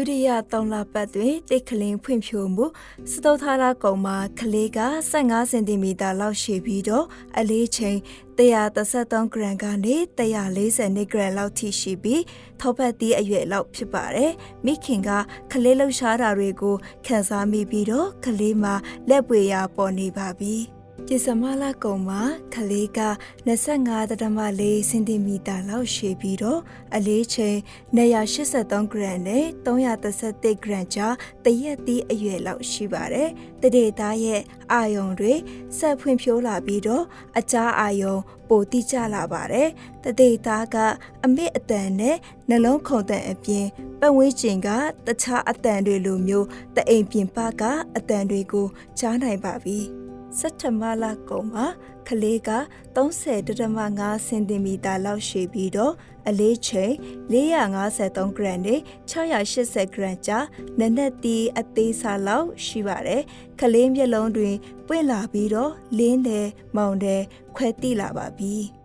ဒုတိယ၃လပတ်တွင်တိတ်ကလင်းဖွံ့ဖြိုးမှုစတုထာရကုံမှာကလေးက15စင်တီမီတာလောက်ရှိပြီးတော့အလေးချိန်133ဂရမ်ကနေ140ဂရမ်လောက်ထိရှိပြီးထောပတ်သီးအရွယ်လောက်ဖြစ်ပါတယ်။မိခင်ကကလေးလှူရှားတာတွေကိုခန်းစားမိပြီးတော့ကလေးမှာလက်ပွေရပေါ်နေပါပြီ။ ဒီစမလာကုံမှာကလေးက25.4စင်တီမီတာလောက်ရှိပြီးတော့အလေးချိန်183ဂရမ်နဲ့331ဂရမ်ကြားတရက်သီးအရွယ်လောက်ရှိပါတယ်။တရေသားရဲ့အာယုံတွေဆက်ဖွံ့ဖြိုးလာပြီးတော့အကြားအာယုံပိုတိကျလာပါတယ်။တရေသားကအမစ်အတန်နဲ့နှလုံးခုန်တဲ့အပြင်ပတ်ဝန်းကျင်ကတခြားအတန်တွေလိုမျိုးတအိမ်ပြင်ပကအတန်တွေကိုကြားနိုင်ပါပြီ။ စက်တဘာလကုံမှာကလေးက30.5စင်တီမီတာလောက်ရှိပြီးတော့အလေးချိန်453ဂရမ်နဲ့680ဂရမ်ကြားနက်နက်တီအသေးစားလောက်ရှိပါတယ်။ကလေးမျက်လုံးတွင်ပွင့်လာပြီးတော့လင်းတယ်မောင်တယ်ခွဲတိလာပါပြီ။